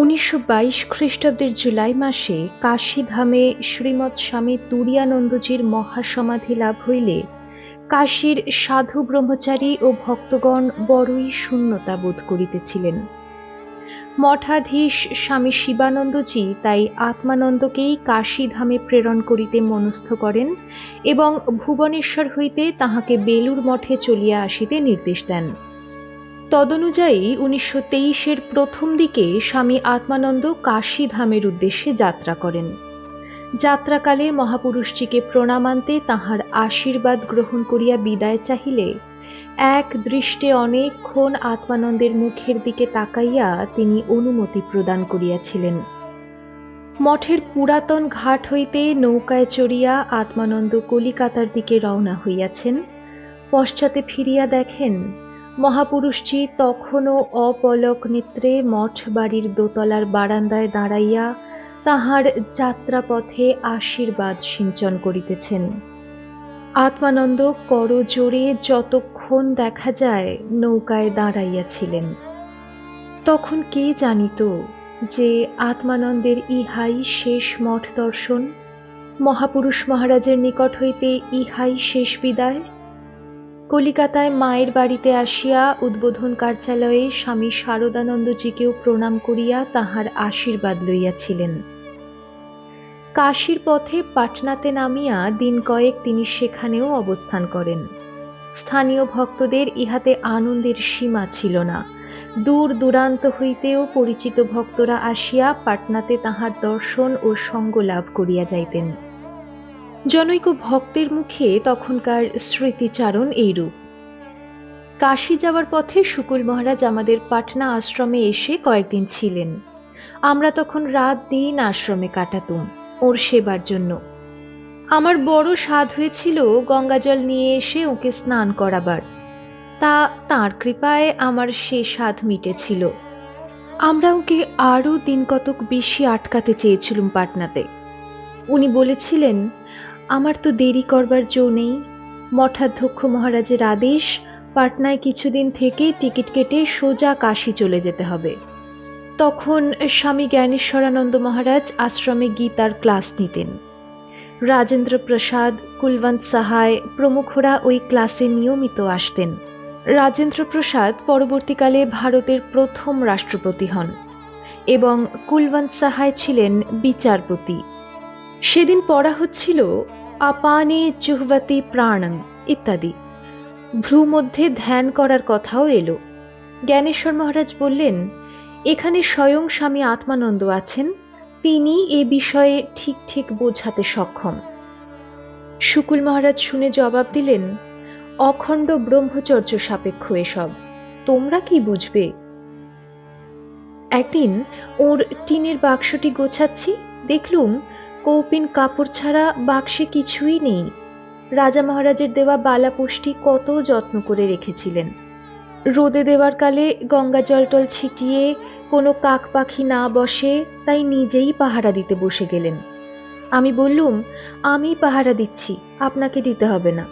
উনিশশো বাইশ খ্রিস্টাব্দের জুলাই মাসে কাশীধামে শ্রীমৎ স্বামী তুরিয়ানন্দজির মহাসমাধি লাভ হইলে কাশীর সাধু ব্রহ্মচারী ও ভক্তগণ বড়ই শূন্যতা বোধ করিতেছিলেন। মঠাধীশ স্বামী শিবানন্দজি তাই আত্মানন্দকেই কাশীধামে প্রেরণ করিতে মনস্থ করেন এবং ভুবনেশ্বর হইতে তাহাকে বেলুর মঠে চলিয়া আসিতে নির্দেশ দেন। তদনুযায়ী উনিশশো তেইশের প্রথম দিকে স্বামী আত্মানন্দ কাশীধামের উদ্দেশ্যে যাত্রা করেন। যাত্রাকালে মহাপুরুষটিকে প্রণামান্তে তাহার আশীর্বাদ গ্রহণ করিয়া বিদায় চাহিলে এক দৃষ্টে অনেকক্ষণ আত্মানন্দের মুখের দিকে তাকাইয়া তিনি অনুমতি প্রদান করিয়াছিলেন। মঠের পুরাতন ঘাট হইতে নৌকায় চড়িয়া আত্মানন্দ কলিকাতার দিকে রওনা হইয়াছেন। পশ্চাতে ফিরিয়া দেখেন মহাপুরুষটি তখনও অপলক নেত্রে মঠ বাড়ির দোতলার বারান্দায় দাঁড়াইয়া তাহার যাত্রাপথে আশীর্বাদ সিঞ্চন করিতেছেন। আত্মানন্দ করজোড়ে যতক্ষণ দেখা যায় নৌকায় দাঁড়াইয়াছিলেন। তখন কে জানিত যে আত্মানন্দের ইহাই শেষ মঠ দর্শন? মহাপুরুষ মহারাজের নিকট হইতে ইহাই শেষ বিদায়? কলিকাতায় মায়ের বাড়িতে আসিয়া উদ্বোধন কার্যালয়ে স্বামী শারদানন্দজিকেও প্রণাম করিয়া তাহার আশীর্বাদ লইয়াছিলেন। কাশীর পথে পাটনাতে নামিয়া দিন কয়েক তিনি সেখানেও অবস্থান করেন। স্থানীয় ভক্তদের ইহাতে আনন্দের সীমা ছিল না। দূর দূরান্ত হইতেও পরিচিত ভক্তরা আসিয়া পাটনাতে তাহার দর্শন ও সঙ্গ লাভ করিয়া যাইতেন। জনৈক ভক্তের মুখে তখনকার স্মৃতিচারণ এইরূপ। কাশী যাওয়ার পথে শুকুল মহারাজ আমাদের পাটনা আশ্রমে এসে কয়েকদিন ছিলেন। আমরা তখন রাত দিন আশ্রমে কাটাতুম ওর সেবার জন্য। আমার বড় স্বাদ হয়েছিল গঙ্গাজল নিয়ে এসে ওকে স্নান করাবার। তা তাঁর কৃপায় আমার সে স্বাদ মিটেছিল। আমরা ওকে আরও দিন কতক বেশি আটকাতে চেয়েছিলুম পাটনাতে। উনি বলেছিলেন আমার তো দেরি করবার জো নেই। মঠাধ্যক্ষ মহারাজের আদেশ, পাটনায় কিছুদিন থেকে টিকিট কেটে সোজা কাশি চলে যেতে হবে। তখন স্বামী জ্ঞানেশ্বরানন্দ মহারাজ আশ্রমে গীতার ক্লাস নিতেন। রাজেন্দ্র প্রসাদ কুলবন্ত সাহায় প্রমুখরা ওই ক্লাসে নিয়মিত আসতেন। রাজেন্দ্র প্রসাদ পরবর্তীকালে ভারতের প্রথম রাষ্ট্রপতি হন এবং কুলবন্ত সাহায় ছিলেন বিচারপতি। সেদিন পড়া হচ্ছিল আপানে জুহবতী প্রাণং ইত্যাদি। ভ্রু মধ্যে ধ্যান করার কথাও এলো। জ্ঞানেশ্বর মহারাজ বললেন, এখানে স্বয়ং স্বামী আত্মানন্দ আছেন, তিনি এ বিষয়ে ঠিক ঠিক বোঝাতে সক্ষম। শুকুল মহারাজ শুনে জবাব দিলেন, অখণ্ড ব্রহ্মচর্য সাপেক্ষ এসব, তোমরা কি বুঝবে? একদিন ওর টিনের বাক্সটি গোছাচ্ছি, দেখলুম কৌপিন কাপড় ছাড়া বাক্সে কিছুই নেই। রাজা মহারাজের দেওয়া বালাপোষটি কত যত্ন করে রেখেছিলেন। রোদে দেওয়ার কালে গঙ্গা জলটল ছিটিয়ে কোনো কাক পাখি না বসে তাই নিজেই পাহারা দিতে বসে গেলেন। আমি বললুম আমি পাহারা দিচ্ছি, আপনাকে দিতে হবে না।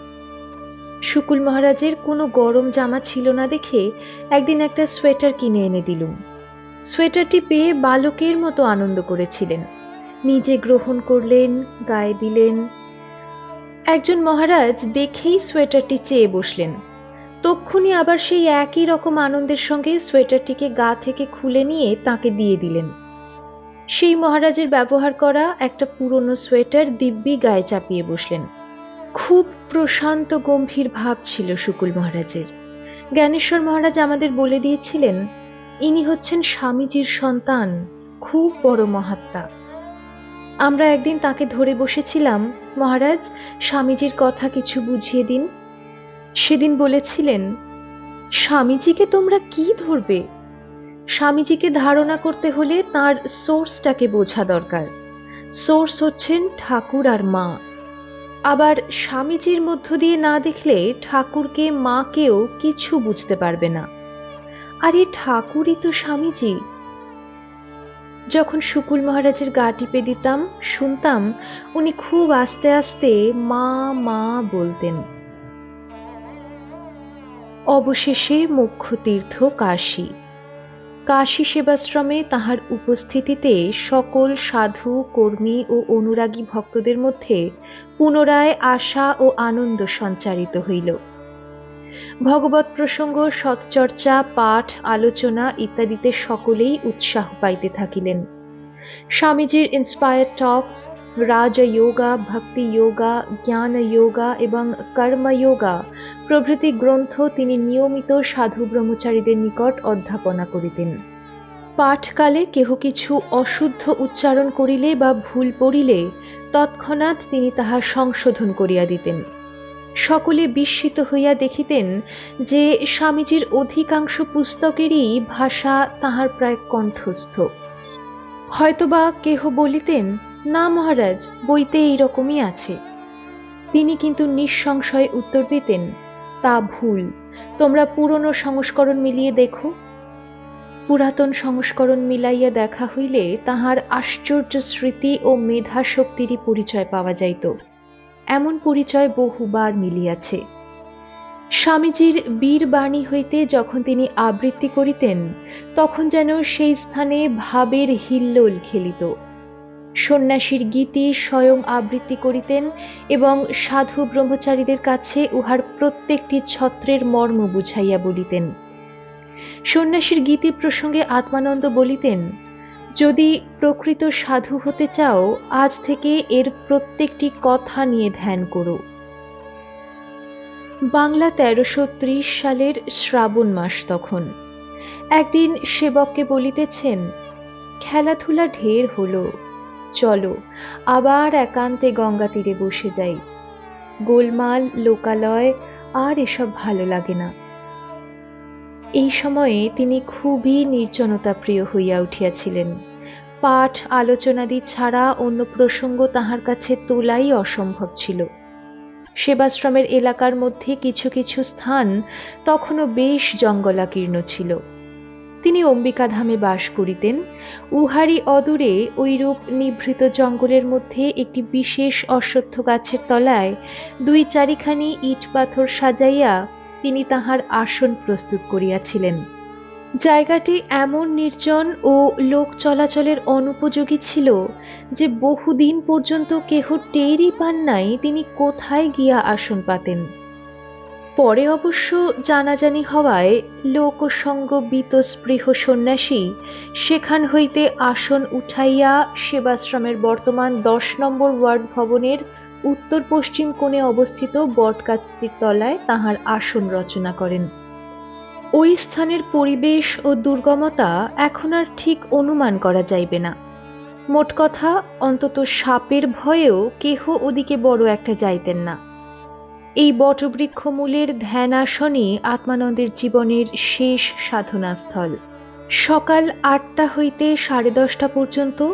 শুকুল মহারাজের কোনো গরম জামা ছিল না দেখে একদিন একটা সোয়েটার কিনে এনে দিলুম। সোয়েটারটি পেয়ে বালকের মতো আনন্দ করেছিলেন। নিজে গ্রহণ করলেন, গায়ে দিলেন। একজন মহারাজ দেখেই সোয়েটারটি চেয়ে বসলেন। তক্ষুনি আবার সেই একই রকম আনন্দের সঙ্গে সোয়েটারটিকে গা থেকে খুলে নিয়ে তাকে দিয়ে দিলেন। সেই মহারাজের ব্যবহার করা একটা পুরনো সোয়েটার দিব্যি গায়ে চাপিয়ে বসলেন। খুব প্রশান্ত গম্ভীর ভাব ছিল শুকুল মহারাজের। জ্ঞানেশ্বর মহারাজ আমাদের বলে দিয়েছিলেন, ইনি হচ্ছেন স্বামীজির সন্তান, খুব বড় মহাত্মা। আমরা একদিন তাকে ধরে বসেছিলাম, মহারাজ, স্বামীজির কথা কিছু বুঝিয়ে দিন। সেদিন বলেছিলেন, স্বামীজিকে তোমরা কি ধরবে? স্বামীজিকে ধারণা করতে হলে তার সোর্সটাকে বোঝা দরকার। সোর্স হচ্ছেন ঠাকুর আর মা। আবার স্বামীজির মধ্য দিয়ে না দেখলে ঠাকুরকে মাকেও কিছু বুঝতে পারবে না। আর ঠাকুরই তো স্বামীজি। যখন শুকুল মহারাজের গা টিপে দিতাম, শুনতাম উনি খুব আস্তে আস্তে মা মা বলতেন। অবশেষে মুখ্য তীর্থ কাশী। কাশী সেবাশ্রমে তাহার উপস্থিতিতে সকল সাধু, কর্মী ও অনুরাগী ভক্তদের মধ্যে পুনরায় আশা ও আনন্দ সঞ্চারিত হইল। ভগবত প্রসঙ্গ, সৎচর্চা, পাঠ, আলোচনা ইত্যাদিতে সকলেই উৎসাহ পাইতে থাকিলেন। স্বামীজির ইন্সপায়ার টকস রাজয়োগা ভক্তি যোগা, জ্ঞান যোগা এবং কর্মযোগা প্রভৃতি গ্রন্থ তিনি নিয়মিত সাধু ব্রহ্মচারীদের নিকট অধ্যাপনা করিতেন। পাঠকালে কেহ কিছু অশুদ্ধ উচ্চারণ করিলে বা ভুল পড়িলে তৎক্ষণাৎ তিনি তাহা সংশোধন করিয়া দিতেন। সকলে বিস্মিত হইয়া দেখিতেন যে স্বামীজির অধিকাংশ পুস্তকেরই ভাষা তাহার প্রায় কণ্ঠস্থ। হয়তোবা কেহ বলিতেন, না মহারাজ, বইতে এইরকমই আছে। তিনি কিন্তু নিঃসংশয়ে উত্তর দিতেন, তা ভুল। তোমরা পুরনো সংস্করণ মিলিয়ে দেখো। পুরাতন সংস্করণ মিলাইয়া দেখা হইলে তাহার আশ্চর্য স্মৃতি ও মেধা শক্তিরই পরিচয় পাওয়া যাইত। এমন পরিচয় বহুবার মিলিয়াছে। স্বামীজির বীর বাণী হইতে যখন তিনি আবৃত্তি করিতেন, তখন যেন সেই স্থানে ভাবের হিল্লোল খেলিত। সন্ন্যাসীর গীতি স্বয়ং আবৃত্তি করিতেন এবং সাধু ব্রহ্মচারীদের কাছে উহার প্রত্যেকটি ছত্রের মর্ম বুঝাইয়া বলিতেন। সন্ন্যাসীর গীতি প্রসঙ্গে আত্মানন্দ বলিতেন যদি প্রকৃত সাধু হতে চাও, আজ থেকে এর প্রত্যেকটি কথা নিয়ে ধ্যান করো। বাংলা তেরোশো সালের শ্রাবণ মাস তখন। একদিন সেবককে বলিতেছেন, খেলাধুলা ঢের হলো, চলো, আবার একান্তে গঙ্গা তীরে বসে যাই। গোলমাল, লোকালয়, আর এসব ভালো লাগে না। এই সময়ে তিনি খুবই নির্জনতা প্রিয় হইয়া উঠিয়াছিলেন। পাঠ, আলোচনাদি ছাড়া অন্য প্রসঙ্গ তাহার কাছে তোলাই অসম্ভব ছিল। সেবাশ্রমের এলাকার মধ্যে কিছু কিছু স্থান তখনও বেশ জঙ্গলাকীর্ণ ছিল। তিনি অম্বিকাধামে বাস করিতেন। উহারি অদূরে ওইরূপ নিভৃত জঙ্গলের মধ্যে একটি বিশেষ অশ্বত্থ গাছের তলায় দুই চারিখানি ইট পাথর সাজাইয়া তিনি তাহার আসন প্রস্তুত করিয়াছিলেন। জায়গাটি এমন নির্জন ও লোক চলাচলের অনুপযোগী ছিল যে বহুদিন পর্যন্ত কেহ টেরই পান নাই তিনি কোথায় গিয়া আসন পাতেন। পরে অবশ্য জানাজানি হওয়ায় লোকসঙ্গ বীতস্পৃহ সন্ন্যাসী সেখান হইতে আসন উঠাইয়া সেবাশ্রমের বর্তমান দশ নম্বর ওয়ার্ড ভবনের উত্তর পশ্চিম কোণে অবস্থিত বটগাছটির তলায় তাহার আসন রচনা করেন। ওই স্থানের পরিবেশ ও দুর্গমতা এখন আর ঠিক অনুমান করা যাইবে না। মোট কথা, অন্তত সাপের ভয়েও কেহ ওদিকে বড় একটা যাইতেন না। এই বটবৃক্ষমূলের ধ্যান আসনই আত্মানন্দের জীবনের শেষ সাধনাস্থল। সকাল আটটা হইতে সাড়ে দশটা পর্যন্ত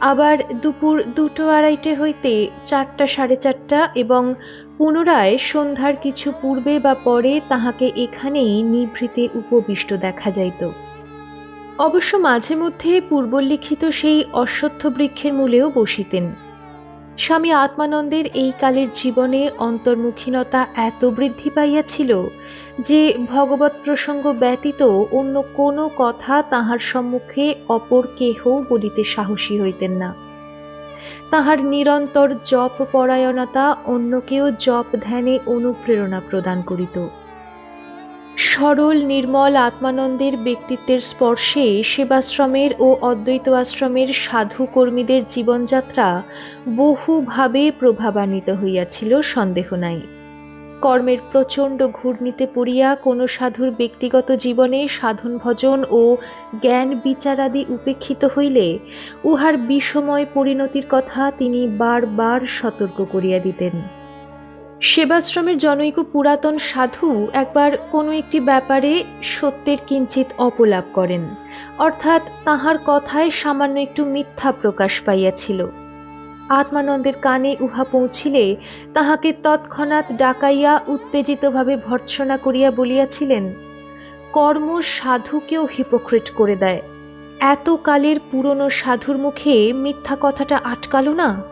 আবার দুপুর দুটো আড়াইটে হইতে চারটা সাড়ে চারটা এবং পুনরায় সন্ধ্যার কিছু পূর্বে বা পরে তাহাকে এখানেই নিভৃতে উপবিষ্ট দেখা যাইত। অবশ্য মাঝে মধ্যে পূর্বলিখিত সেই অশ্বত্থ বৃক্ষের মূলেও বসিতেন। স্বামী আত্মানন্দের এই কালের জীবনে অন্তর্মুখীনতা এত বৃদ্ধি পাইয়াছিল যে ভগবত প্রসঙ্গ ব্যতীত অন্য কোনো কথা তাহার সম্মুখে অপর কেহ বলিতে সাহসী হইতেন না। তাহার নিরন্তর জপ পরায়ণতা অন্যকেও জপ ধ্যানে অনুপ্রেরণা প্রদান করিত। সরল, নির্মল আত্মানন্দের ব্যক্তিত্বের স্পর্শে সেবাশ্রমের ও অদ্বৈত আশ্রমের সাধু কর্মীদের জীবনযাত্রা বহুভাবে প্রভাবান্বিত হইয়াছিল সন্দেহ নাই। কর্মের প্রচণ্ড ঘূর্ণিতে পড়িয়া কোনো সাধুর ব্যক্তিগত জীবনে সাধন ভজন ও জ্ঞান বিচারাদি উপেক্ষিত হইলে উহার বিষময় পরিণতির কথা তিনি বারবার সতর্ক করিয়া দিতেন। সেবাশ্রমের জনৈক পুরাতন সাধু একবার কোনো একটি ব্যাপারে সত্যের কিঞ্চিত অপলাপ করেন, অর্থাৎ তাহার কথায় সামান্য একটু মিথ্যা প্রকাশ পাইয়াছিল। আত্মানন্দের কানে উহা পৌঁছিলে, তাহাকে তৎক্ষণাৎ ডাকাইয়া উত্তেজিতভাবে ভর্ৎসনা করিয়া বলিয়াছিলেন, কর্ম সাধুকেও হিপোক্রেট করে দেয়। এত কালের পুরনো সাধুর মুখে মিথ্যা কথাটা আটকালো না?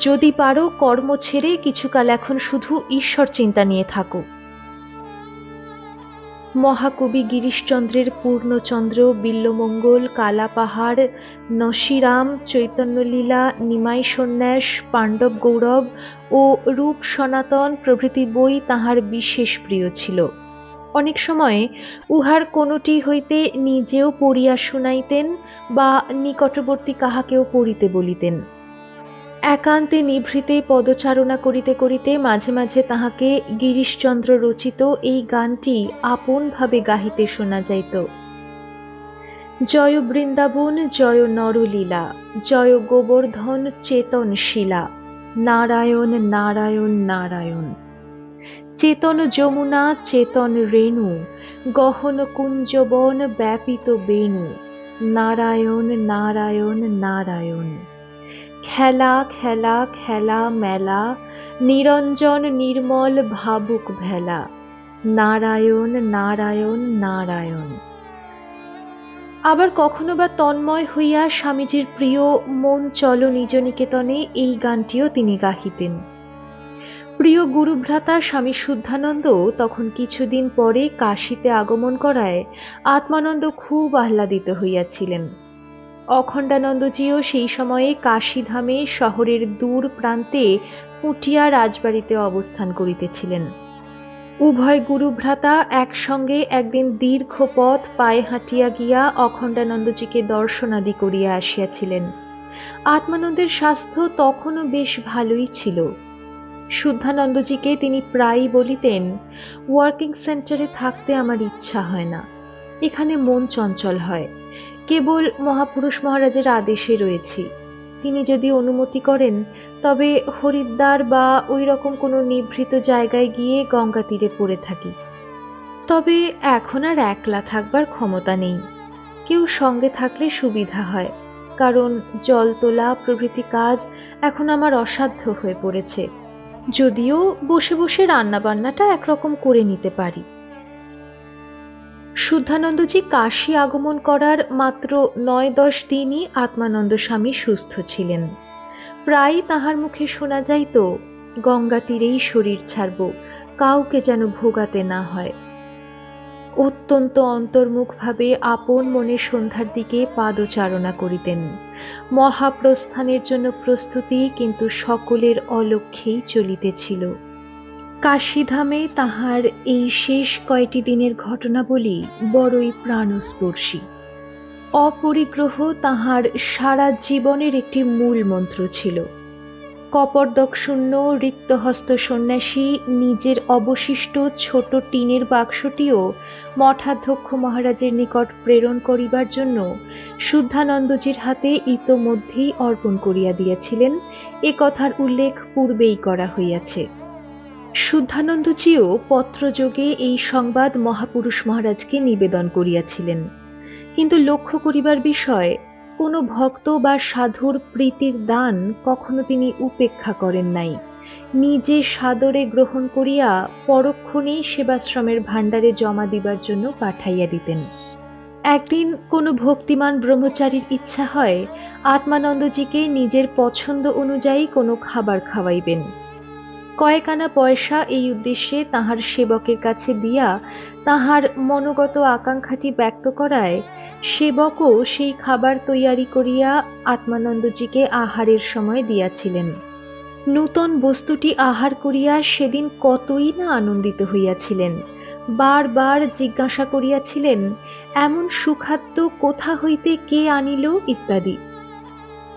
যদি পারো কর্ম ছেড়ে কিছুকাল এখন শুধু ঈশ্বর চিন্তা নিয়ে থাকো। মহাকবি গিরিশচন্দ্রের পূর্ণচন্দ্র, বিল্লমঙ্গল, কালাপাহাড়, নসিরাম, চৈতন্যলীলা, নিমাই সন্ন্যাস, পাণ্ডব গৌরব ও রূপ সনাতন প্রভৃতি বই তাহার বিশেষ প্রিয় ছিল। অনেক সময় উহার কোনোটি হইতে নিজেও পড়িয়া শুনাইতেন বা নিকটবর্তী কাহাকেও পড়িতে বলিতেন। একান্তে নিভৃতে পদচারণা করিতে করিতে মাঝে মাঝে তাহাকে গিরিশচন্দ্র রচিত এই গানটি আপনভাবে গাহিতে শোনা যাইত। জয় বৃন্দাবন, জয় নরলীলা, জয় গোবর্ধন, চেতন শিলা, নারায়ণ নারায়ণ নারায়ণ। চেতন যমুনা, চেতন রেণু, গহন কুঞ্জবন, ব্যাপিত বেণু, নারায়ণ নারায়ণ নারায়ণ। খেলা খেলা খেলা, মেলা, নিরঞ্জন, নির্মল, ভাবুক ভেলা, নারায়ণ নারায়ণ নারায়ণ। আবার কখনো বা তন্ময় হইয়া স্বামীজির প্রিয় মন চল নিজ নিকেতনে এই গানটিও তিনি গাহিতেন। প্রিয় গুরুভ্রাতা স্বামী শুদ্ধানন্দ তখন কিছুদিন পরে কাশীতে আগমন করায় আত্মানন্দ খুব আহ্লাদিত হইয়াছিলেন। অখণ্ডানন্দজিও সেই সময়ে কাশীধামে শহরের দূর প্রান্তে পুটিয়া রাজবাড়িতে অবস্থান করিতেছিলেন। উভয় গুরুভ্রাতা একসঙ্গে একদিন দীর্ঘ পথ পায়ে হাঁটিয়া গিয়া অখণ্ডানন্দজিকে দর্শনাদি করিয়া আসিয়াছিলেন। আত্মানন্দের স্বাস্থ্য তখনও বেশ ভালোই ছিল। শুদ্ধানন্দজিকে তিনি প্রায়ই বলিতেন ওয়ার্কিং সেন্টারে থাকতে আমার ইচ্ছা হয় না। এখানে মন চঞ্চল হয়। কেবল মহাপুরুষ মহারাজের আদেশে রয়েছি। তিনি যদি অনুমতি করেন, তবে হরিদ্বার বা ওই রকম কোনো নিভৃত জায়গায় গিয়ে গঙ্গা তীরে পড়ে থাকি। তবে এখন আর একলা থাকবার ক্ষমতা নেই। কেউ সঙ্গে থাকলে সুবিধা হয়, কারণ জল তোলা, প্রভৃতি কাজ এখন আমার অসাধ্য হয়ে পড়েছে। যদিও বসে বসে রান্নাবান্নাটা একরকম করে নিতে পারি। শুদ্ধানন্দজি কাশী আগমন করার মাত্র নয় দশ দিনই আত্মানন্দ স্বামী সুস্থ ছিলেন। প্রায় তাহার মুখে শোনা যাইত, গঙ্গা তীরেই শরীর ছাড়ব, কাউকে যেন ভোগাতে না হয়। অত্যন্ত অন্তর্মুখভাবে আপন মনে সন্ধ্যার দিকে পাদচারণা করিতেন। মহাপ্রস্থানের জন্য প্রস্তুতি কিন্তু সকলের অলক্ষ্যেই চলিতেছিল। কাশীধামে তাহার এই শেষ কয়টি দিনের ঘটনাবলী বড়ই প্রাণস্পর্শী। অপরিগ্রহ তাহার সারা জীবনের একটি মূল মন্ত্র ছিল। কপর্দক শূন্য রিক্তহস্ত সন্ন্যাসী নিজের অবশিষ্ট ছোট টিনের বাক্সটিও মঠাধ্যক্ষ মহারাজের নিকট প্রেরণ করিবার জন্য শুদ্ধানন্দজির হাতে ইতোমধ্যেই অর্পণ করিয়া দিয়াছিলেন। এ কথার উল্লেখ পূর্বেই করা হইয়াছে। শুদ্ধানন্দজিও পত্রযোগে এই সংবাদ মহাপুরুষ মহারাজকে নিবেদন করিয়াছিলেন। কিন্তু লক্ষ্য করিবার বিষয়, কোনো ভক্ত বা সাধুর প্রীতির দান কখনো তিনি উপেক্ষা করেন নাই। নিজে সাদরে গ্রহণ করিয়া পরক্ষণেই সেবাশ্রমের ভাণ্ডারে জমা দিবার জন্য পাঠাইয়া দিতেন। একদিন কোনো ভক্তিমান ব্রহ্মচারীর ইচ্ছা হয়, আত্মানন্দজিকে নিজের পছন্দ অনুযায়ী কোনো খাবার খাওয়াইবেন। কয়েকানা পয়সা এই উদ্দেশ্যে তাহার সেবকের কাছে দিয়া তাহার মনোগত আকাঙ্ক্ষাটি ব্যক্ত করায়, সেবকও সেই খাবার তৈয়ারি করিয়া আত্মানন্দজিকে আহারের সময় দিয়াছিলেন। নূতন বস্তুটি আহার করিয়া সেদিন কতই না আনন্দিত হইয়াছিলেন। বারবার জিজ্ঞাসা করিয়াছিলেন, এমন সুখাদ্য কোথা হইতে কে আনিল? ইত্যাদি।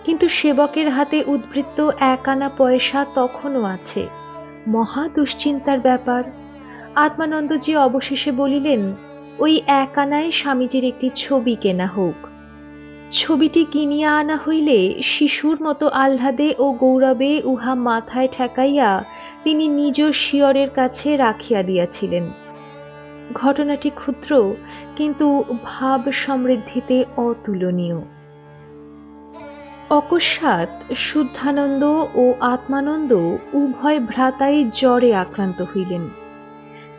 কিন্তু সেবকের হাতে উদ্বৃত্ত এক আনা পয়সা তখনও আছে। মহা দুশ্চিন্তার ব্যাপার। আত্মানন্দজি অবশেষে বলিলেন, ওই এক আনায় স্বামীজির একটি ছবি কেনা হোক। ছবিটি কিনিয়া আনা হইলে শিশুর মতো আহ্লাদে ও গৌরবে উহা মাথায় ঠেকাইয়া তিনি নিজ শিয়রের কাছে রাখিয়া দিয়াছিলেন। ঘটনাটি ক্ষুদ্র, কিন্তু ভাব সমৃদ্ধিতে অতুলনীয়। অকস্মাৎ শুদ্ধানন্দ ও আত্মানন্দ উভয় ভ্রাতাই জ্বরে আক্রান্ত হইলেন।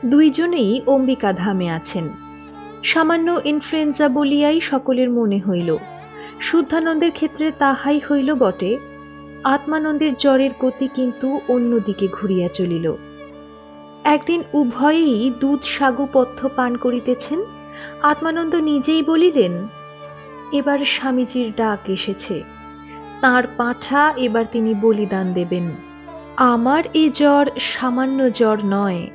দুইজনেই অম্বিকা ধামে আছেন। সামান্য ইনফ্লুয়েঞ্জা বলিয়াই সকলের মনে হইল, শুদ্ধানন্দের ক্ষেত্রে তাহাই হইল বটে, আত্মানন্দের জ্বরের গতি কিন্তু অন্যদিকে ঘুরিয়া চলিল। একদিন উভয়েই দুধ সাগু পথ্য পান করিতেছেন, আত্মানন্দ নিজেই বলিলেন, এবার স্বামীজির ডাক এসেছে। তার পাঁঠা এবার তিনি বলিদান দেবেন। আমার এ জ্বর সামান্য জ্বর নয়,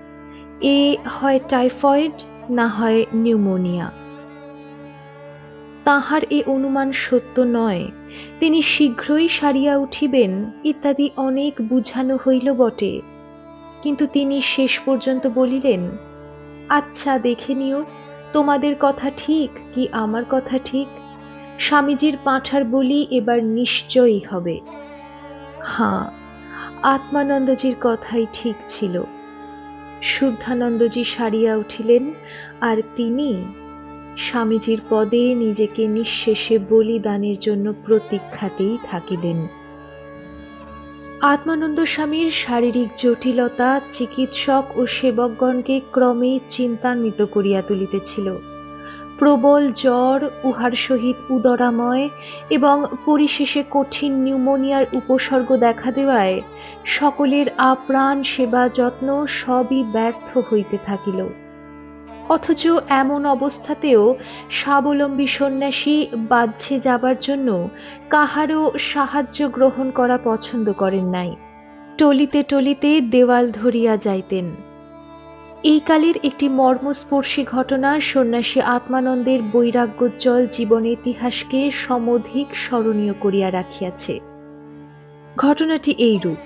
এ হয় টাইফয়েড, না হয় নিউমোনিয়া। তাহার এ অনুমান সত্য নয়, তিনি শীঘ্রই সারিয়া উঠিবেন, ইত্যাদি অনেক বুঝানো হইল বটে। কিন্তু তিনি শেষ পর্যন্ত বলিলেন আচ্ছা দেখে নিও, তোমাদের কথা ঠিক কি আমার কথা ঠিক? স্বামীজির পাঁঠার বলি এবার নিশ্চয়ই হবে। হাঁ, আত্মানন্দজির কথাই ঠিক ছিল। শুদ্ধানন্দজি সারিয়া উঠিলেন, আর তিনি স্বামীজির পদে নিজেকে নিঃশেষে বলিদানের জন্য প্রতীক্ষাতেই থাকিলেন। আত্মানন্দ স্বামীর শারীরিক জটিলতা, চিকিৎসক ও সেবকগণকে ক্রমে চিন্তান্বিত করিয়া তুলিতেছিল। প্রবল জ্বর, উহার সহিত উদরাময় এবং পরিশেষে কঠিন নিউমোনিয়ার উপসর্গ দেখা দেওয়ায় সকলের আপ্রাণ সেবা যত্ন সবই ব্যর্থ হইতে থাকিল। অথচ এমন অবস্থাতেও স্বাবলম্বী সন্ন্যাসী বাহ্যে যাবার জন্য কাহারও সাহায্য গ্রহণ করা পছন্দ করেন নাই। টলিতে টলিতে দেওয়াল ধরিয়া যাইতেন। এই কালের একটি মর্মস্পর্শী ঘটনা সন্ন্যাসী আত্মানন্দের বৈরাগ্যোজ্জ্বল জীবন ইতিহাসকে সমধিক স্মরণীয় করিয়া রাখিয়াছে। ঘটনাটি এইরূপ।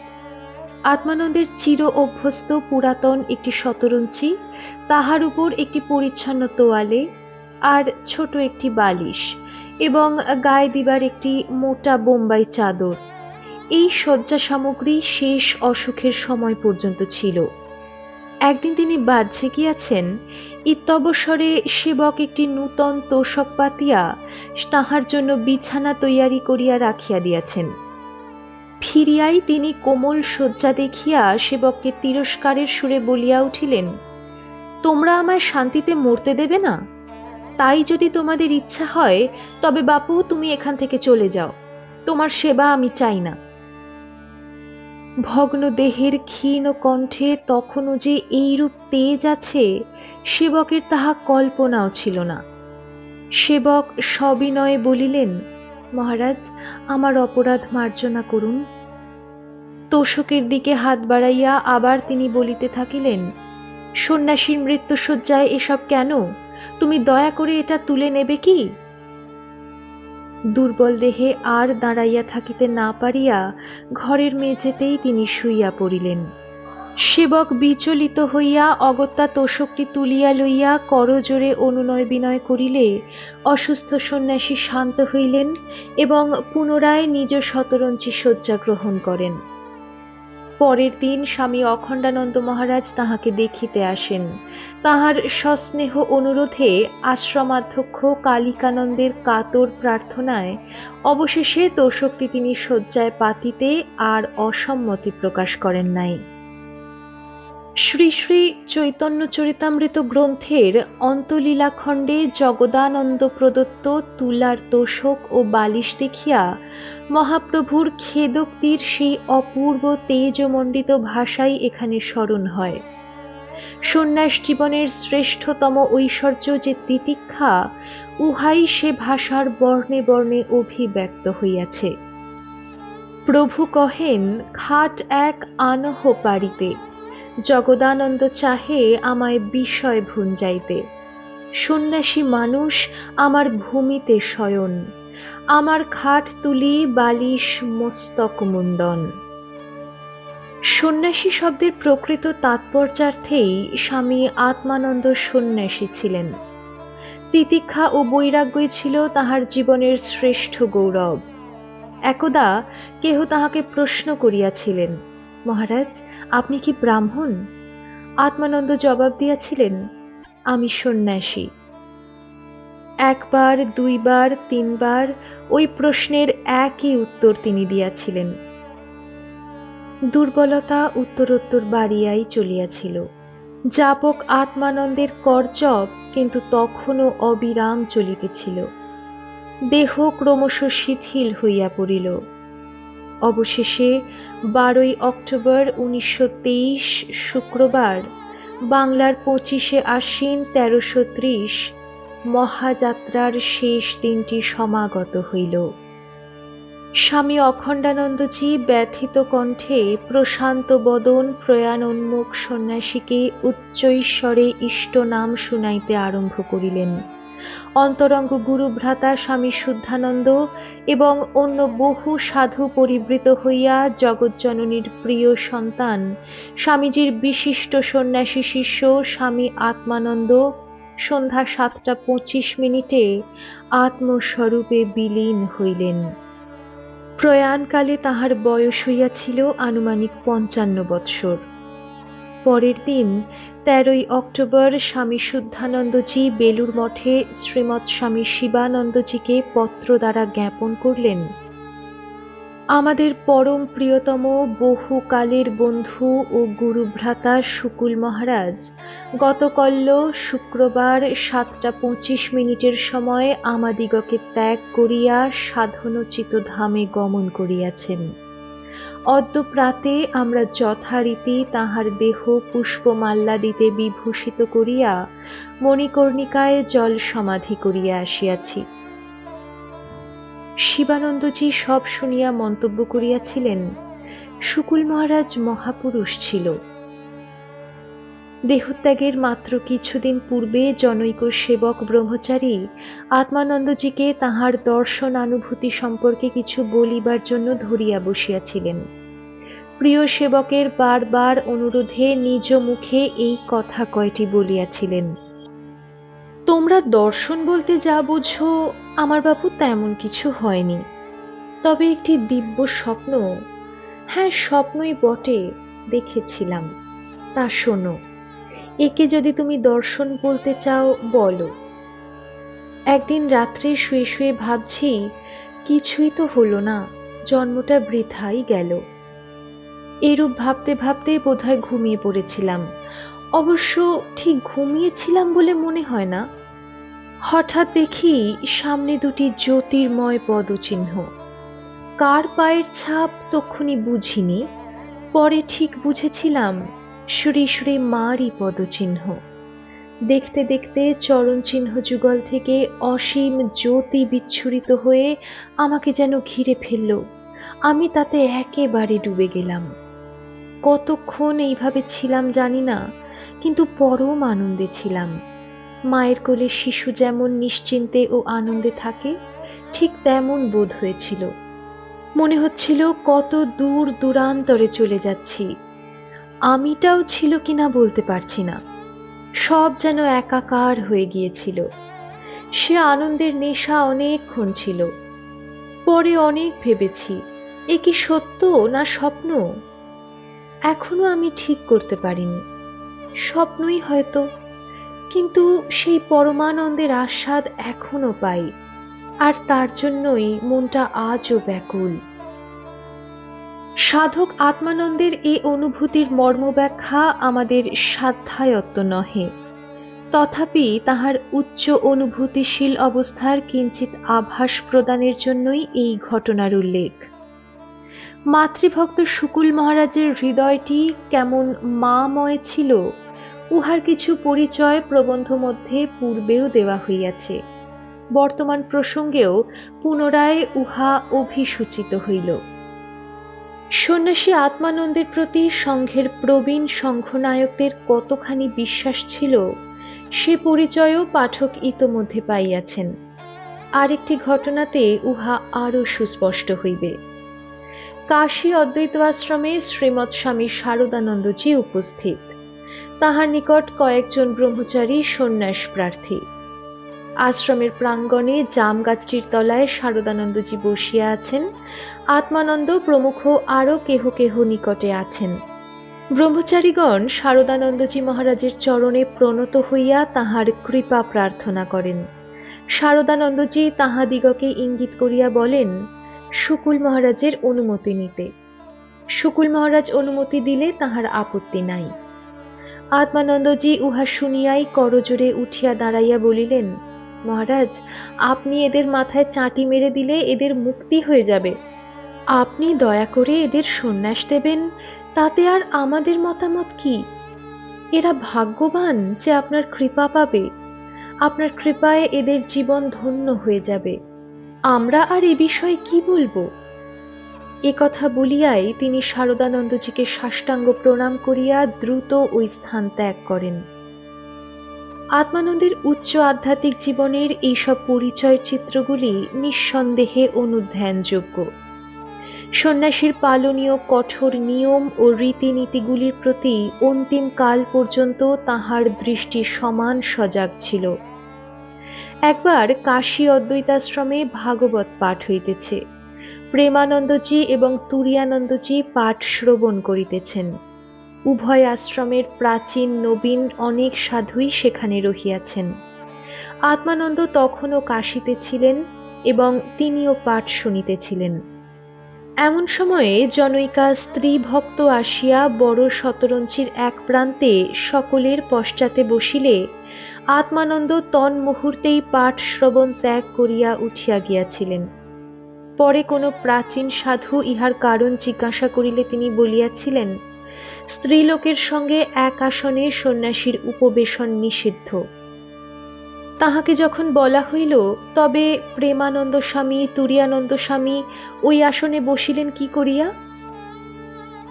আত্মানন্দের চির অভ্যস্ত পুরাতন একটি শতরঞ্চি তাহার উপর একটি পরিচ্ছন্ন তোয়ালে আর ছোট একটি বালিশ এবং গায়ে দিবার একটি মোটা বোম্বাই চাদর। এই শয্যা সামগ্রী শেষ অসুখের সময় পর্যন্ত ছিল। একদিন তিনি বাহ্যে গিয়াছেন ইত্যবসরে সেবক একটি নূতন তোষক পাতিয়া তাহার জন্য বিছানা তৈয়ারি করিয়া রাখিয়া দিয়াছেন। ফিরিয়াই তিনি কোমল শয্যা দেখিয়া সেবককে তিরস্কারের সুরে বলিয়া উঠিলেন, তোমরা আমায় শান্তিতে মরতে দেবে না? তাই যদি তোমাদের ইচ্ছা হয়, তবে বাপু তুমি এখান থেকে চলে যাও। তোমার সেবা আমি চাই না। ভগ্ন দেহের ক্ষীণ কণ্ঠে তখনও যে এইরূপ তেজ আছে, সেবকের তাহা কল্পনাও ছিল না। সেবক সবিনয়ে বলিলেন, মহারাজ, আমার অপরাধ মার্জনা করুন। তোষকের দিকে হাত বাড়াইয়া আবার তিনি বলিতে থাকিলেন, সন্ন্যাসীর মৃত্যুসজ্জায় এসব কেন? তুমি দয়া করে এটা তুলে নেবে কি? দুর্বল দেহে আর দাঁড়াইয়া থাকিতে না পারিয়া ঘরের মেঝেতেই তিনি শুইয়া পড়িলেন। সেবক বিচলিত হইয়া অগত্যা তোষকটি তুলিয়া লইয়া করজোরে অনুনয় বিনয় করিলে অসুস্থ সন্ন্যাসী শান্ত হইলেন এবং পুনরায় নিজ শতরঞ্চি শয্যা গ্রহণ করেন। পরের দিন স্বামী অখণ্ডানন্দ মহারাজ তাহাকে দেখিতে আসেন। তাহার সস্নেহ অনুরোধে আশ্রমাধ্যক্ষ কালিকানন্দের কাতর প্রার্থনায় অবশেষে তোষকটি তিনি শয্যায় পাতিতে আর অসম্মতি প্রকাশ করেন নাই। শ্রী শ্রী চৈতন্য চরিতামৃত গ্রন্থের অন্তলীলা খণ্ডে জগদানন্দ প্রদত্ত তুলার তোষক ও বালিশ দেখিয়া মহাপ্রভুর খেদোক্তির সেই অপূর্ব তেজমণ্ডিত ভাষাই এখানে স্মরণ হয়। সন্ন্যাস জীবনের শ্রেষ্ঠতম ঐশ্বর্য যে তিতিক্ষা, উহাই সে ভাষার বর্ণে বর্ণে অভিব্যক্ত হইয়াছে। প্রভু কহেন, খাট এক আনহ পারিতে জগদানন্দ চাহে আমায় বিষয় ভুঞ্জাইতে সন্ন্যাসী মানুষ আমার ভূমিতে শয়ন, আমার খাট তুলি বালিশ মস্তক মুন্ডন সন্ন্যাসী শব্দের প্রকৃত তাৎপর্যার্থেই স্বামী আত্মানন্দ সন্ন্যাসী ছিলেন। তিতিক্ষা ও বৈরাগ্যই ছিল তাহার জীবনের শ্রেষ্ঠ গৌরব। একদা কেহ তাহাকে প্রশ্ন করিয়াছিলেন মহারাজ, আপনি কি ব্রাহ্মণ? আত্মানন্দ জবাব দিয়াছিলেন, আমি সন্ন্যাসী। একবার, দুইবার, তিনবার ওই প্রশ্নের একই উত্তর তিনি দিয়াছিলেন। দুর্বলতা উত্তরোত্তর বাড়িয়াই চলিয়াছিল। যাপক আত্মানন্দের করজব কিন্তু তখনও অবিরাম চলিতেছিল। দেহ ক্রমশ শিথিল হইয়া পড়িল। অবশেষে বারোই অক্টোবর উনিশশো তেইশ, শুক্রবার, বাংলার পঁচিশে আশ্বিন তেরোশো ত্রিশ, মহাযাত্রার শেষ দিনটি সমাগত হইল। স্বামী অখণ্ডানন্দজি ব্যথিত কণ্ঠে প্রশান্ত বদন, প্রয়াণোন্মুখ সন্ন্যাসীকে উচ্চৈশ্বরে ইষ্ট নাম শুনাইতে আরম্ভ করিলেন। অন্তরঙ্গ গুরুভ্রাতা স্বামী শুদ্ধানন্দ এবং অন্য বহু সাধু পরিবৃত হইয়া জগজ্জননীর প্রিয় সন্তান, স্বামীজির বিশিষ্ট সন্ন্যাসী শিষ্য স্বামী আত্মানন্দ সন্ধ্যা সাতটা পঁচিশ মিনিটে আত্মস্বরূপে বিলীন হইলেন। প্রয়াণকালে তাহার বয়স হইয়াছিল আনুমানিক পঞ্চান্ন বৎসর। পরের দিন, তেরোই অক্টোবর স্বামী শুদ্ধানন্দজি বেলুর মঠে শ্রীমৎ স্বামী শিবানন্দজিকে পত্র দ্বারা জ্ঞাপন করলেন। আমাদের পরম প্রিয়তম বহুকালের বন্ধু ও গুরুভ্রাতা শুকুল মহারাজ গতকল্য শুক্রবার সাতটা পঁচিশ মিনিটের সময় আমাদিগকে ত্যাগ করিয়া সাধনোচিত ধামে গমন করিয়াছেন। অদ্য প্রাতে আমরা যথারীতি তাহার দেহ পুষ্পমাল্লাদিতে বিভূষিত করিয়া মণিকর্ণিকায় জল সমাধি করিয়া আসিয়াছি। শিবানন্দজি সব শুনিয়া মন্তব্য করিয়াছিলেন, শুকুল মহারাজ মহাপুরুষ ছিল। দেহত্যাগের মাত্র কিছুদিন পূর্বে জনৈক সেবক ব্রহ্মচারী আত্মানন্দজিকে তাহার দর্শনানুভূতি সম্পর্কে কিছু বলিবার জন্য ধরিয়া বসিয়াছিলেন। প্রিয় সেবকের বারবার অনুরোধে নিজ মুখে এই কথা কয়টি বলিয়াছিলেন। তোমরা দর্শন বলতে যা বুঝো, আমার বাবু তেমন কিছু হয়নি। তবে একটি দিব্য স্বপ্ন হ্যাঁ স্বপ্নই বটে, দেখেছিলাম। তা শোনো একে যদি তুমি দর্শন বলতে চাও, বলো। একদিন রাত্রে শুয়ে শুয়ে ভাবছি, কিছুই তো হলো না, জন্মটা বৃথাই গেল। এরূপ ভাবতে ভাবতে বোধহয় ঘুমিয়ে পড়েছিলাম। অবশ্য ঠিক ঘুমিয়েছিলাম বলে মনে হয় না। হঠাৎ দেখি সামনে দুটি জ্যোতির্ময় পদচিহ্ন। কার পায়ের ছাপ তক্ষুনি বুঝিনি, পরে ঠিক বুঝেছিলাম শ্রী শ্রী মারই পদচিহ্ন। দেখতে দেখতে চরণ চিহ্ন যুগল থেকে অসীম জ্যোতি বিচ্ছুরিত হয়ে আমাকে যেন ঘিরে ফেলল। আমি তাতে একেবারে ডুবে গেলাম। কতক্ষণ এইভাবে ছিলাম জানি না, কিন্তু পরম আনন্দে ছিলাম। মায়ের কোলে শিশু যেমন নিশ্চিন্তে ও আনন্দে থাকে, ঠিক তেমন বোধ হয়েছিল। মনে হচ্ছিল কত দূর দূরান্তরে চলে যাচ্ছি। আমিটাও ছিল কিনা বলতে পারছি না। সব যেন একাকার হয়ে গিয়েছিল। সে আনন্দের নেশা অনেকক্ষণ ছিল। পরে অনেক ভেবেছি, এ কি সত্য না স্বপ্ন? এখনও আমি ঠিক করতে পারিনি। স্বপ্নই হয়তো, কিন্তু সেই পরমানন্দের আস্বাদ এখনও পাই, আর তার জন্যই মনটা আজও ব্যাকুল। সাধক আত্মানন্দের এই অনুভূতির মর্মব্যাখ্যা আমাদের সাধ্যায়ত্ত নহে। তথাপি তাহার উচ্চ অনুভূতিশীল অবস্থার কিঞ্চিত আভাস প্রদানের জন্যই এই ঘটনার উল্লেখ। মাতৃভক্ত শুকুল মহারাজের হৃদয়টি কেমন মাময় ছিল, উহার কিছু পরিচয় প্রবন্ধ মধ্যে পূর্বেও দেওয়া হইয়াছে। বর্তমান প্রসঙ্গেও পুনরায় উহা অভিসূচিত হইল। সন্ন্যাসী আত্মানন্দের প্রতি সংঘের প্রবীণ সংঘনায়কদের কতখানি বিশ্বাস ছিল, সে পরিচয়ও পাঠক ইতোমধ্যে পাইয়াছেন। আরেকটি ঘটনাতে উহা আরও সুস্পষ্ট হইবে। কাশী অদ্বৈত আশ্রমে শ্রীমৎ স্বামী শারদানন্দজি উপস্থিত। তাহার নিকট কয়েকজন ব্রহ্মচারী সন্ন্যাস প্রার্থী। আশ্রমের প্রাঙ্গণে জাম গাছটির তলায় শারদানন্দজি বসিয়া আছেন। আত্মানন্দ প্রমুখ আরও কেহ কেহ নিকটে আছেন। ব্রহ্মচারীগণ শারদানন্দজি মহারাজের চরণে প্রণত হইয়া তাহার কৃপা প্রার্থনা করেন। শারদানন্দজি তাহাদিগকে ইঙ্গিত করিয়া বলেন শুকুল মহারাজের অনুমতি নিতে। শুকুল মহারাজ অনুমতি দিলে তাহার আপত্তি নাই। আত্মানন্দজি উহা শুনিয়াই করজোরে উঠিয়া দাঁড়াইয়া বলিলেন মহারাজ, আপনি এদের মাথায় চাঁটি মেরে দিলে এদের মুক্তি হয়ে যাবে। আপনি দয়া করে এদের সন্ন্যাস দেবেন, তাতে আর আমাদের মতামত কি? এরা ভাগ্যবান যে আপনার কৃপা পাবে। আপনার কৃপায় এদের জীবন ধন্য হয়ে যাবে। আমরা আর এ বিষয়ে কি বলব? এ কথা বলিয়াই তিনি শারদানন্দজিকে সাষ্টাঙ্গ প্রণাম করিয়া দ্রুত ওই স্থান ত্যাগ করেন। আত্মানন্দের উচ্চ আধ্যাত্মিক জীবনের এইসব পরিচয় চিত্রগুলি নিঃসন্দেহে অনুধ্যানযোগ্য। সন্ন্যাসীর পালনীয় কঠোর নিয়ম ও রীতিনীতিগুলির প্রতি অন্তিম কাল পর্যন্ত তাহার দৃষ্টি সমান সজাগ ছিল। একবার কাশী অদ্বৈতাশ্রমে ভাগবত পাঠ হইতেছে। প্রেমানন্দজি এবং তুরিয়ানন্দজি পাঠ শ্রবণ করিতেছেন। উভয় আশ্রমের প্রাচীন, নবীন অনেক সাধুই সেখানে রহিয়াছেন। আত্মানন্দ তখনও কাশীতে ছিলেন এবং তিনিও পাঠ শুনিতেছিলেন। এমন সময়ে জনৈকা স্ত্রী ভক্ত আসিয়া বড় শতরঞ্চির এক প্রান্তে সকলের পশ্চাতে বসিলে আত্মানন্দ তন মুহূর্তেই পাঠ শ্রবণ ত্যাগ করিয়া উঠিয়া গিয়াছিলেন। পরে কোনো প্রাচীন সাধু ইহার কারণ জিজ্ঞাসা করিলে তিনি বলিয়াছিলেন স্ত্রীলোকের সঙ্গে এক আসনে সন্ন্যাসীর উপবেশন নিষিদ্ধ। তাহাকে যখন বলা হইল, তবে প্রেমানন্দ স্বামী, তুরিয়ানন্দ স্বামী ওই আসনে বসিলেন কি করিয়া?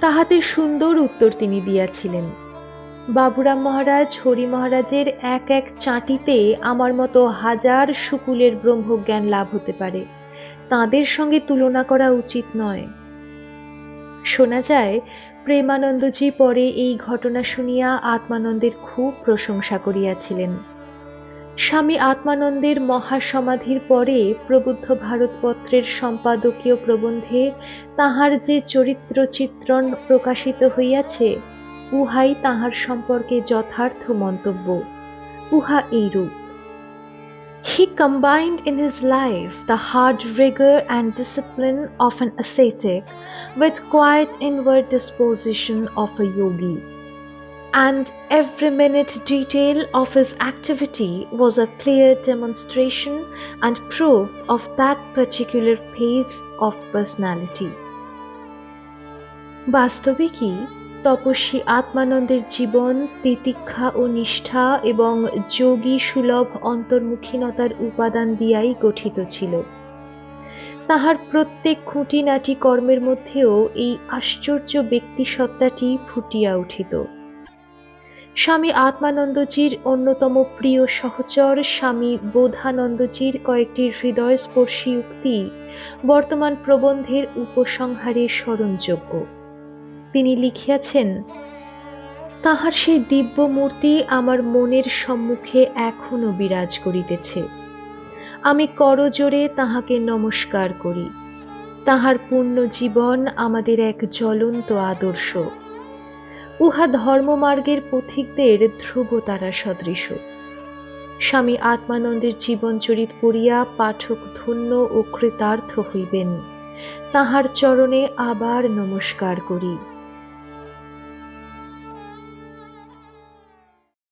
তাহাতে সুন্দর উত্তর তিনি দিয়াছিলেন। বাবুরাম মহারাজ, হরি মহারাজের এক এক চাটিতে আমার মতো হাজার শুকুলের ব্রহ্মজ্ঞান লাভ হতে পারে। তাদের সঙ্গে তুলনা করা উচিত নয়। শোনা যায় প্রেমানন্দজি পরে এই ঘটনা শুনিয়া আত্মানন্দের খুব প্রশংসা করিয়াছিলেন। স্বামী আত্মানন্দের মহাসমাধির পরে প্রবুদ্ধ ভারতপত্রের সম্পাদকীয় প্রবন্ধে তাহার যে চরিত্র চিত্রণ প্রকাশিত হইয়াছে, উহাই তাহার সম্পর্কে যথার্থ মন্তব্য। উহা এইরূপ। He combined in his life the hard rigor and discipline of an ascetic with quiet inward disposition of a yogi. And every minute detail of his activity was a clear demonstration and proof of that particular phase of personality. Bastoviki তপস্বী আত্মানন্দের জীবন, তিতিক্ষা ও নিষ্ঠা এবং যোগী সুলভ অন্তর্মুখীনতার উপাদান দিয়াই গঠিত ছিল। তাহার প্রত্যেক খুঁটিনাটি কর্মের মধ্যেও এই আশ্চর্য ব্যক্তিসত্তাটি ফুটিয়া উঠিত। স্বামী আত্মানন্দজির অন্যতম প্রিয় সহচর স্বামী বোধানন্দজির কয়েকটি হৃদয়স্পর্শী উক্তি বর্তমান প্রবন্ধের উপসংহারে স্মরণযোগ্য। তিনি লিখিয়াছেন, তাহার সেই দিব্য মূর্তি আমার মনের সম্মুখে এখনও বিরাজ করিতেছে। আমি করজোরে তাহাকে নমস্কার করি। তাহার পূর্ণ জীবন আমাদের এক জ্বলন্ত আদর্শ। উহা ধর্মমার্গের পথিকদের ধ্রুবতারা সদৃশ। স্বামী আত্মানন্দের জীবনচরিত পড়িয়া পাঠক ধন্য ও কৃতার্থ হইবেন। তাহার চরণে আবার নমস্কার করি।